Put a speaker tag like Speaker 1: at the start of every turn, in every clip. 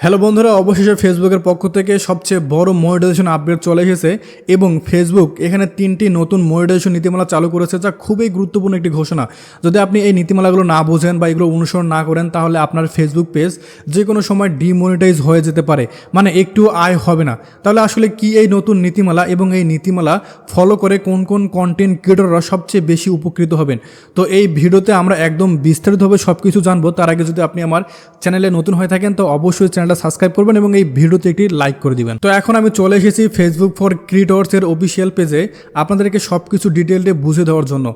Speaker 1: Hello বন্ধুরা, অবশেষে ফেসবুকের পক্ষ থেকে সবচেয়ে বড় মনিটাইজেশন আপডেট চলে এসেছে এবং ফেসবুক এখানে তিনটি নতুন মনিটাইজেশন নীতিমালা চালু করেছে যা খুবই গুরুত্বপূর্ণ একটি ঘোষণা। যদি আপনি এই নীতিমালাগুলো না বোঝেন বা এগুলো অনুসরণ না করেন, তাহলে আপনার ফেসবুক পেজ যে কোনো সময় ডিমনিটাইজ হয়ে যেতে পারে মানে একটু আয় হবে না। তাহলে আসলে কি এই নতুন নীতিমালা এবং এই নীতিমালা ফলো করে কোন কোন কন্টেন্ট ক্রিয়েটররা সবচেয়ে বেশি উপকৃত হবেন? তো এই ভিডিওতে আমরা একদম বিস্তারিতভাবে সব কিছু জানব। তার আগে যদি আপনি আমার চ্যানেলে নতুন হয়ে থাকেন, তো অবশ্যই চ্যানেলটা সাবস্ক্রাইব করবেন এবং এই ভিডিওতে একটি লাইক করে দিবেন। তো এখন আমি চলে এসেছি ফেসবুক ফর ক্রিয়েটর্স এর অফিসিয়াল পেজে আপনাদেরকে সব কিছু ডিটেলডে বুঝে দেওয়ার জন্য।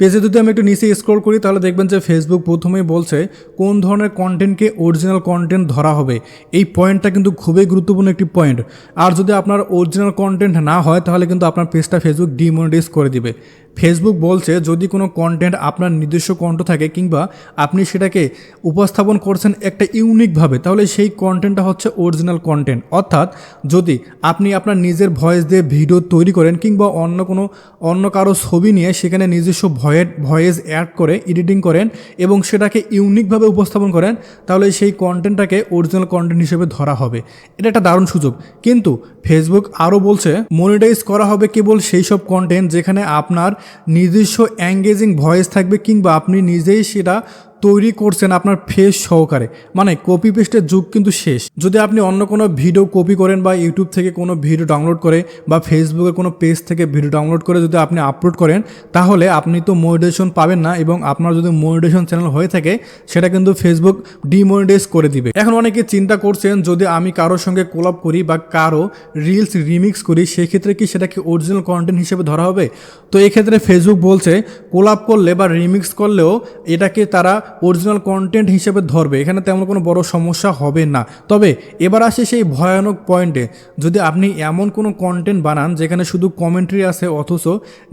Speaker 1: পেজে যদি আমি একটু নিচে স্ক্রল করি, তাহলে দেখবেন যে ফেসবুক প্রথমেই বলছে কোন ধরনের কন্টেন্টকে অরিজিনাল কন্টেন্ট ধরা হবে। এই পয়েন্টটা কিন্তু খুবই গুরুত্বপূর্ণ একটি পয়েন্ট আর যদি আপনার অরিজিনাল কন্টেন্ট না হয়, তাহলে কিন্তু আপনার পেজটা ফেসবুক ডিমনিটাইজ করে দিবে। ফেসবুক বলছে, যদি কোনো কন্টেন্ট আপনার নিজস্ব কণ্ঠ থাকে কিংবা আপনি সেটাকে উপস্থাপন করছেন একটা ইউনিকভাবে তাহলে সেই কন্টেন্টটা হচ্ছে অরিজিনাল কন্টেন্ট অর্থাৎ যদি আপনি আপনার নিজের ভয়েস দিয়ে ভিডিও তৈরি করেন কিংবা অন্য কোনো, অন্য কারও ছবি নিয়ে সেখানে নিজস্ব ভয়ের ভয়েস অ্যাড করে এডিটিং করেন এবং সেটাকে ইউনিকভাবে উপস্থাপন করেন, তাহলে সেই কন্টেন্টটাকে অরিজিনাল কন্টেন্ট হিসেবে ধরা হবে। এটা একটা দারুণ সুযোগ। কিন্তু ফেসবুক আরও বলছে মনিটাইজ করা হবে কেবল সেই সব কন্টেন্ট যেখানে আপনার নিজস্ব অ্যাঙ্গেজিং ভয়েস থাকবে কিংবা আপনি নিজেই সেটা তৈরি করছেন আপনার ফেস সহকারে। মানে কপি পেস্টের যুগ কিন্তু শেষ। যদি আপনি অন্য কোনো ভিডিও কপি করেন বা ইউটিউব থেকে কোনো ভিডিও ডাউনলোড করে বা ফেসবুকের কোনো পেজ থেকে ভিডিও ডাউনলোড করে যদি আপনি আপলোড করেন, তাহলে আপনি তো মনিটাইজেশন পাবেন না এবং আপনার যদি মনিটাইজেশন চ্যানেল হয়ে থাকে, সেটা কিন্তু ফেসবুক ডিমনিটাইজ করে দিবে। এখন অনেকে চিন্তা করছেন, যদি আমি কারোর সঙ্গে কোলাপ করি বা কারও রিলস রিমিক্স করি, সেক্ষেত্রে কি সেটাকে অরিজিনাল কন্টেন্ট হিসেবে ধরা হবে? তো এক্ষেত্রে ফেসবুক বলছে কোলাপ করলে বা রিমিক্স করলেও এটাকে তারা অরিজিনাল কন্টেন্ট হিসেবে ধরবে, এখানে তেমন কোনো বড় সমস্যা হবে না। তবে এবার আসে সেই ভয়ানক পয়েন্টে যদি আপনি এমন কোনো কন্টেন্ট বানান যেখানে শুধু কমেন্ট্রি আছে অথচ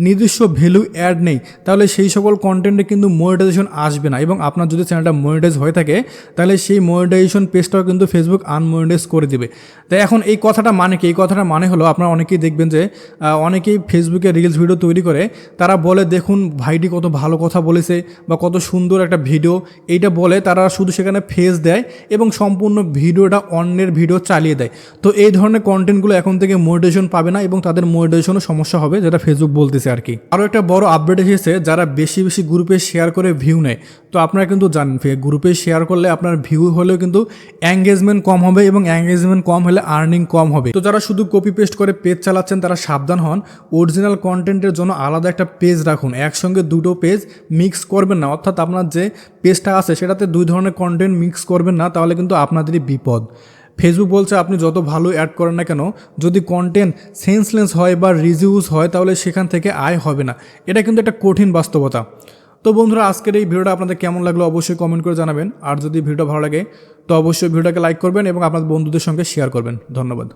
Speaker 1: নিজস্ব ভ্যালু অ্যাড নেই, তাহলে সেই সকল কন্টেন্টে কিন্তু মনিটাইজেশন আসবে না এবং আপনার যদি চ্যানেলটা মনিটাইজ হয়ে থাকে, তাহলে সেই মনিটাইজেশন পেজটাও কিন্তু ফেসবুক আনমনিটাইজ করে দিবে। তাই এখন এই কথাটা মানে কি? এই কথাটা মানে হলো, আপনারা অনেকেই দেখবেন যে অনেকেই ফেসবুকে রিলস ভিডিও তৈরি করে, তারা বলে, দেখুন, ভাইটি কত ভালো কথা বলেছে বা কত সুন্দর একটা ভিডিও এইটা বলে তারা শুধু সেখানে ফেস দেয় এবং সম্পূর্ণ ভিডিওটা অন্যের ভিডিও চালিয়ে দেয়। তো এই ধরনের কন্টেন্টগুলো এখন থেকে মোটিভেশন পাবে না এবং তাদের মোটিভেশনও সমস্যা হবে, যেটা ফেসবুক বলতেছে আর কি। আরও একটা বড় আপডেট এসেছে, যারা বেশি বেশি গ্রুপে শেয়ার করে ভিউ নেয়। তো আপনারা কিন্তু জানেন গ্রুপে শেয়ার করলে আপনার ভিউ হলেও কিন্তু এঙ্গেজমেন্ট কম হবে এবং এঙ্গেজমেন্ট কম হলে আর্নিং কম হবে। তো যারা শুধু কপি পেস্ট করে পেজ চালাচ্ছেন, তারা সাবধান হন। অরিজিনাল কন্টেন্টের জন্য আলাদা একটা পেজ রাখুন। একসঙ্গে দুটো পেজ মিক্স করবেন না। অর্থাৎ আপনার যে পেজটা আছে, সেটাতে দুই ধরনের কন্টেন্ট মিক্স করবেন না, তাহলে কিন্তু আপনাদেরই বিপদ। ফেসবুক বলছে, আপনি যত ভালো অ্যাড করেন না কেন, যদি কন্টেন্ট সেন্সলেস হয় বা রিজিউজ হয়, তাহলে সেখান থেকে আয় হবে না। এটা কিন্তু একটা কঠিন বাস্তবতা। তো বন্ধুরা, আজকের এই ভিডিওটা আপনাদের কেমন লাগল অবশ্যই কমেন্ট করে জানাবেন। আর যদি ভিডিও ভালো লাগে, তো অবশ্যই ভিডিওটাকে লাইক করবেন এবং আপনার বন্ধুদের সঙ্গে শেয়ার করবেন। ধন্যবাদ।